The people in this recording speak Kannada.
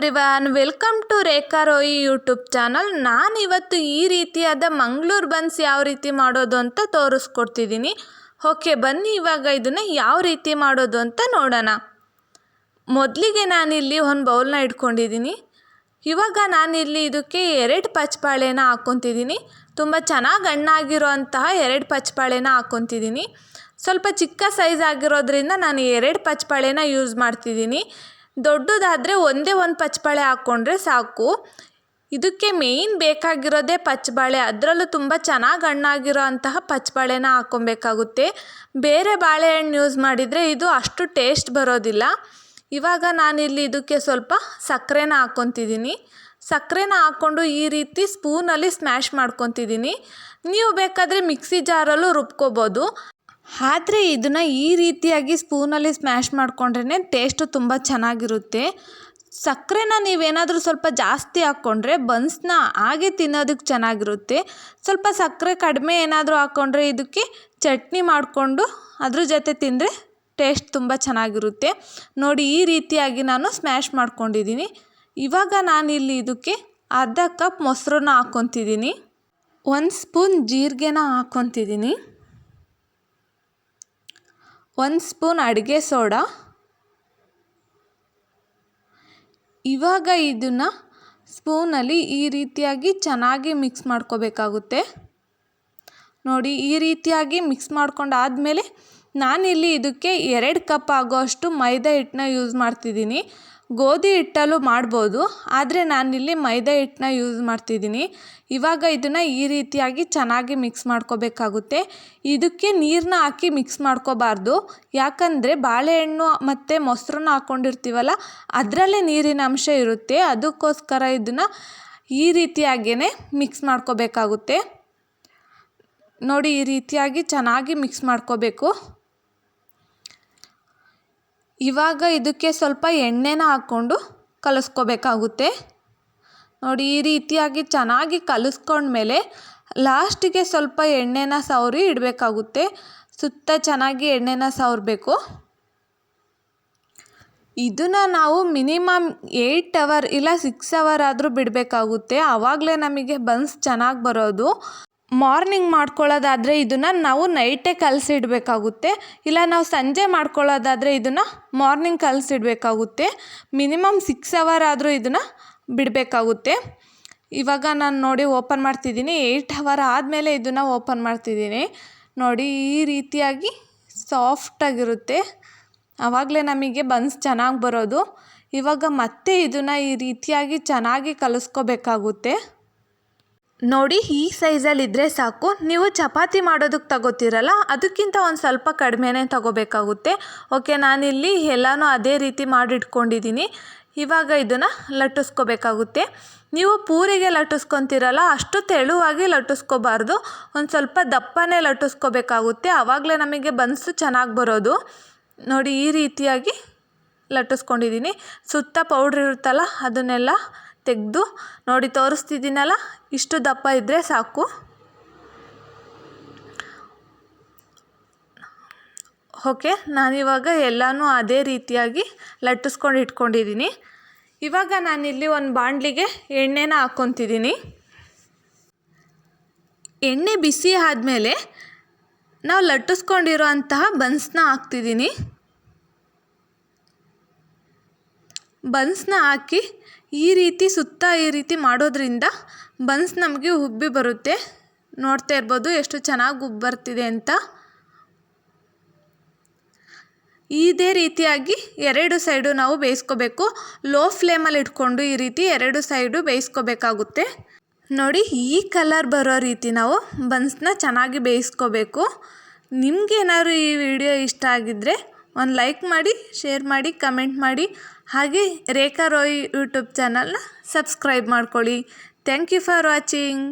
Everyone welcome to Rekha Roy YouTube channel ನಾನಿವತ್ತು ಈ ರೀತಿಯಾದ ಮಂಗಳೂರು ಬನ್ಸ್ ಯಾವ ರೀತಿ ಮಾಡೋದು ಅಂತ ತೋರಿಸ್ಕೊಡ್ತಿದ್ದೀನಿ. ಓಕೆ ಬನ್ನಿ ಇವಾಗ ಇದನ್ನು ಯಾವ ರೀತಿ ಮಾಡೋದು ಅಂತ ನೋಡೋಣ. ಮೊದಲಿಗೆ ನಾನಿಲ್ಲಿ ಒಂದು ಬೌಲ್ನ ಇಟ್ಕೊಂಡಿದ್ದೀನಿ. ಇವಾಗ ನಾನಿಲ್ಲಿ ಇದಕ್ಕೆ ಎರಡು ಪಚ್ಚಬಾಳೆನ ಹಾಕ್ಕೊತಿದ್ದೀನಿ. ತುಂಬ ಚೆನ್ನಾಗಿ ಹಣ್ಣಾಗಿರೋ ಅಂತಹ ಎರಡು ಪಚ್ಚಬಾಳೆನ ಹಾಕ್ಕೊತಿದ್ದೀನಿ. ಸ್ವಲ್ಪ ಚಿಕ್ಕ ಸೈಜ್ ಆಗಿರೋದ್ರಿಂದ ನಾನು ಎರಡು ಪಚ್ಚಬಾಳೆನ ಯೂಸ್ ಮಾಡ್ತಿದ್ದೀನಿ. ದೊಡ್ಡದಾದರೆ ಒಂದೇ ಒಂದು ಪಚ್ಚಬಾಳೆ ಹಾಕ್ಕೊಂಡ್ರೆ ಸಾಕು. ಇದಕ್ಕೆ ಮೇಯ್ನ್ ಬೇಕಾಗಿರೋದೇ ಪಚ್ಚಬಾಳೆ ಅದರಲ್ಲೂ ತುಂಬ ಚೆನ್ನಾಗಿ ಹಣ್ಣಾಗಿರೋ ಅಂತಹ ಪಚ್ಚಬಾಳೆನ ಹಾಕ್ಕೊಬೇಕಾಗುತ್ತೆ ಬೇರೆ ಬಾಳೆಹಣ್ಣು ಯೂಸ್ ಮಾಡಿದರೆ ಇದು ಅಷ್ಟು ಟೇಸ್ಟ್ ಬರೋದಿಲ್ಲ. ಇವಾಗ ನಾನಿಲ್ಲಿ ಇದಕ್ಕೆ ಸ್ವಲ್ಪ ಸಕ್ಕರೆನ ಹಾಕ್ಕೊತಿದ್ದೀನಿ ಸಕ್ಕರೆನ ಹಾಕ್ಕೊಂಡು ಈ ರೀತಿ ಸ್ಪೂನಲ್ಲಿ ಸ್ಮ್ಯಾಶ್ ಮಾಡ್ಕೊತಿದ್ದೀನಿ. ನೀವು ಬೇಕಾದರೆ ಮಿಕ್ಸಿ ಜಾರಲ್ಲೂ ರುಬ್ಕೋಬೋದು. ಆದರೆ ಇದನ್ನು ಈ ರೀತಿಯಾಗಿ ಸ್ಪೂನಲ್ಲಿ ಸ್ಮ್ಯಾಶ್ ಮಾಡಿಕೊಂಡ್ರೇ ಟೇಸ್ಟು ತುಂಬ ಚೆನ್ನಾಗಿರುತ್ತೆ. ಸಕ್ಕರೆನ ನೀವೇನಾದರೂ ಸ್ವಲ್ಪ ಜಾಸ್ತಿ ಹಾಕ್ಕೊಂಡ್ರೆ ಬನ್ಸ್ನ ಹಾಗೆ ತಿನ್ನೋದಕ್ಕೆ ಚೆನ್ನಾಗಿರುತ್ತೆ. ಸ್ವಲ್ಪ ಸಕ್ಕರೆ ಕಡಿಮೆ ಏನಾದರೂ ಹಾಕ್ಕೊಂಡ್ರೆ ಇದಕ್ಕೆ ಚಟ್ನಿ ಮಾಡಿಕೊಂಡು ಅದ್ರ ಜೊತೆ ತಿಂದರೆ ಟೇಸ್ಟ್ ತುಂಬ ಚೆನ್ನಾಗಿರುತ್ತೆ. ನೋಡಿ ಈ ರೀತಿಯಾಗಿ ನಾನು ಸ್ಮ್ಯಾಶ್ ಮಾಡ್ಕೊಂಡಿದ್ದೀನಿ. ಇವಾಗ ನಾನಿಲ್ಲಿ ಇದಕ್ಕೆ ಅರ್ಧ ಕಪ್ ಮೊಸರನ್ನ ಹಾಕ್ಕೊತಿದ್ದೀನಿ. ಒಂದು ಸ್ಪೂನ್ ಜೀರಿಗೆನ ಹಾಕ್ಕೊತಿದ್ದೀನಿ. ಒಂದು ಸ್ಪೂನ್ ಅಡುಗೆ ಸೋಡಾ. ಇವಾಗ ಇದನ್ನು ಸ್ಪೂನಲ್ಲಿ ಈ ರೀತಿಯಾಗಿ ಚೆನ್ನಾಗಿ ಮಿಕ್ಸ್ ಮಾಡ್ಕೋಬೇಕಾಗುತ್ತೆ. ನೋಡಿ, ಈ ರೀತಿಯಾಗಿ ಮಿಕ್ಸ್ ಮಾಡ್ಕೊಂಡಾದಮೇಲೆ ನಾನಿಲ್ಲಿ ಇದಕ್ಕೆ ಎರಡು ಕಪ್ ಆಗೋಷ್ಟು ಮೈದಾ ಹಿಟ್ಟನ್ನ ಯೂಸ್ ಮಾಡ್ತಿದ್ದೀನಿ. ಗೋಧಿ ಹಿಟ್ಟಲ್ಲೂ ಮಾಡ್ಬೋದು, ಆದರೆ ನಾನಿಲ್ಲಿ ಮೈದಾ ಹಿಟ್ಟನ್ನ ಯೂಸ್ ಮಾಡ್ತಿದ್ದೀನಿ. ಇವಾಗ ಇದನ್ನು ಈ ರೀತಿಯಾಗಿ ಚೆನ್ನಾಗಿ ಮಿಕ್ಸ್ ಮಾಡ್ಕೋಬೇಕಾಗುತ್ತೆ. ಇದಕ್ಕೆ ನೀರನ್ನ ಹಾಕಿ ಮಿಕ್ಸ್ ಮಾಡ್ಕೋಬಾರ್ದು. ಯಾಕಂದರೆ ಬಾಳೆಹಣ್ಣು ಮತ್ತು ಮೊಸರನ್ನ ಹಾಕ್ಕೊಂಡಿರ್ತೀವಲ್ಲ ಅದರಲ್ಲೇ ನೀರಿನ ಅಂಶ ಇರುತ್ತೆ. ಅದಕ್ಕೋಸ್ಕರ ಇದನ್ನು ಈ ರೀತಿಯಾಗಿಯೇ ಮಿಕ್ಸ್ ಮಾಡ್ಕೋಬೇಕಾಗುತ್ತೆ. ನೋಡಿ ಈ ರೀತಿಯಾಗಿ ಚೆನ್ನಾಗಿ ಮಿಕ್ಸ್ ಮಾಡ್ಕೋಬೇಕು. ಇವಾಗ ಇದಕ್ಕೆ ಸ್ವಲ್ಪ ಎಣ್ಣೆನ ಹಾಕ್ಕೊಂಡು ಕಲಿಸ್ಕೋಬೇಕಾಗುತ್ತೆ. ನೋಡಿ, ಈ ರೀತಿಯಾಗಿ ಚೆನ್ನಾಗಿ ಕಲಿಸ್ಕೊಂಡ್ಮೇಲೆ ಲಾಸ್ಟಿಗೆ ಸ್ವಲ್ಪ ಎಣ್ಣೆನ ಸವರಿ ಇಡಬೇಕಾಗುತ್ತೆ. ಸುತ್ತ ಚೆನ್ನಾಗಿ ಎಣ್ಣೆನ ಸವರಬೇಕು. ಇದನ್ನು ನಾವು ಮಿನಿಮಮ್ ಏಯ್ಟ್ ಅವರ್ ಇಲ್ಲ ಸಿಕ್ಸ್ ಅವರ್ ಆದರೂ ಬಿಡಬೇಕಾಗುತ್ತೆ. ಆವಾಗಲೇ ನಮಗೆ ಬನ್ಸ್ ಚೆನ್ನಾಗಿ ಬರೋದು. ಮಾರ್ನಿಂಗ್ ಮಾಡ್ಕೊಳ್ಳೋದಾದರೆ ಇದನ್ನು ನಾವು ನೈಟೇ ಕಲಸಿಡಬೇಕಾಗುತ್ತೆ. ಇಲ್ಲ ನಾವು ಸಂಜೆ ಮಾಡ್ಕೊಳ್ಳೋದಾದರೆ ಇದನ್ನು ಮಾರ್ನಿಂಗ್ ಕಲಸಿಡಬೇಕಾಗುತ್ತೆ. ಮಿನಿಮಮ್ ಸಿಕ್ಸ್ ಅವರ್ ಆದರೂ ಇದನ್ನು ಬಿಡಬೇಕಾಗುತ್ತೆ. ಇವಾಗ ನಾನು ನೋಡಿ ಓಪನ್ ಮಾಡ್ತಿದ್ದೀನಿ. ಏಯ್ಟ್ ಅವರ್ ಆದಮೇಲೆ ಇದನ್ನು ಓಪನ್ ಮಾಡ್ತಿದ್ದೀನಿ. ನೋಡಿ ಈ ರೀತಿಯಾಗಿ ಸಾಫ್ಟಾಗಿರುತ್ತೆ. ಆವಾಗಲೇ ನಮಗೆ ಬನ್ಸ್ ಚೆನ್ನಾಗಿ ಬರೋದು. ಇವಾಗ ಮತ್ತೆ ಇದನ್ನು ಈ ರೀತಿಯಾಗಿ ಚೆನ್ನಾಗಿ ಕಲಿಸ್ಕೋಬೇಕಾಗುತ್ತೆ. ನೋಡಿ, ಈ ಸೈಜಲ್ಲಿದ್ದರೆ ಸಾಕು. ನೀವು ಚಪಾತಿ ಮಾಡೋದಕ್ಕೆ ತಗೋತೀರಲ್ಲ, ಅದಕ್ಕಿಂತ ಒಂದು ಸ್ವಲ್ಪ ಕಡಿಮೆನೇ ತಗೋಬೇಕಾಗುತ್ತೆ. ಓಕೆ, ನಾನಿಲ್ಲಿ ಎಲ್ಲನೂ ಅದೇ ರೀತಿ ಮಾಡಿಟ್ಕೊಂಡಿದ್ದೀನಿ ಇವಾಗ ಇದನ್ನು ಲಟ್ಟಿಸ್ಕೋಬೇಕಾಗುತ್ತೆ. ನೀವು ಪೂರಿಗೆ ಲಟ್ಟಿಸ್ಕೊತೀರಲ್ಲ, ಅಷ್ಟು ತೆಳುವಾಗಿ ಲಟ್ಟಿಸ್ಕೋಬಾರ್ದು. ಒಂದು ಸ್ವಲ್ಪ ದಪ್ಪನೇ ಲಟ್ಟಿಸ್ಕೋಬೇಕಾಗುತ್ತೆ. ಆವಾಗಲೇ ನಮಗೆ ಬನ್ಸು ಚೆನ್ನಾಗಿ ಬರೋದು. ನೋಡಿ, ಈ ರೀತಿಯಾಗಿ ಲಟ್ಟಿಸ್ಕೊಂಡಿದ್ದೀನಿ ಸುತ್ತ ಪೌಡ್ರ್ ಇರುತ್ತಲ್ಲ, ಅದನ್ನೆಲ್ಲ ತೆಗೆದು ನೋಡಿ ತೋರಿಸ್ತಿದ್ದೀನಲ್ಲ, ಇಷ್ಟು ದಪ್ಪ ಇದ್ದರೆ ಸಾಕು. ಓಕೆ, ನಾನಿವಾಗ ಎಲ್ಲನೂ ಅದೇ ರೀತಿಯಾಗಿ ಲಟ್ಟಿಸ್ಕೊಂಡು ಇಟ್ಕೊಂಡಿದ್ದೀನಿ. ಇವಾಗ ನಾನಿಲ್ಲಿ ಒಂದು ಬಾಣಲಿಗೆ ಎಣ್ಣೆನ ಹಾಕ್ಕೊತಿದ್ದೀನಿ. ಎಣ್ಣೆ ಬಿಸಿ ಆದಮೇಲೆ ನಾವು ಲಟ್ಟಿಸ್ಕೊಂಡಿರೋ ಅಂತಹ ಬನ್ಸ್ನ ಹಾಕ್ತಿದ್ದೀನಿ. ಬನ್ಸ್ನ ಹಾಕಿ ಈ ರೀತಿ ಸುತ್ತ ಈ ರೀತಿ ಮಾಡೋದ್ರಿಂದ ಬನ್ಸ್ ನಮಗೆ ಉಬ್ಬಿ ಬರುತ್ತೆ. ನೋಡ್ತಾ ಇರ್ಬೋದು ಎಷ್ಟು ಚೆನ್ನಾಗಿ ಉಬ್ಬಿ ಬರ್ತಿದೆ ಅಂತ. ಇದೇ ರೀತಿಯಾಗಿ ಎರಡು ಸೈಡು ನಾವು ಬೇಯಿಸ್ಕೋಬೇಕು. ಲೋ ಫ್ಲೇಮಲ್ಲಿ ಇಟ್ಕೊಂಡು ಈ ರೀತಿ ಎರಡು ಸೈಡು ಬೇಯಿಸ್ಕೋಬೇಕಾಗುತ್ತೆ. ನೋಡಿ, ಈ ಕಲರ್ ಬರೋ ರೀತಿ ನಾವು ಬನ್ಸ್ನ ಚೆನ್ನಾಗಿ ಬೇಯಿಸ್ಕೋಬೇಕು. ನಿಮಗೇನಾದ್ರು ಈ ವಿಡಿಯೋ ಇಷ್ಟ ಆಗಿದ್ದರೆ ಒಂದು ಲೈಕ್ ಮಾಡಿ ಶೇರ್ ಮಾಡಿ ಕಮೆಂಟ್ ಮಾಡಿ. ಹಾಗೆ ರೇಖಾ ರೋಯ್ ಯೂಟ್ಯೂಬ್ ಚಾನಲ್ನ ಸಬ್ಸ್ಕ್ರೈಬ್ ಮಾಡ್ಕೊಳ್ಳಿ. Thank you for watching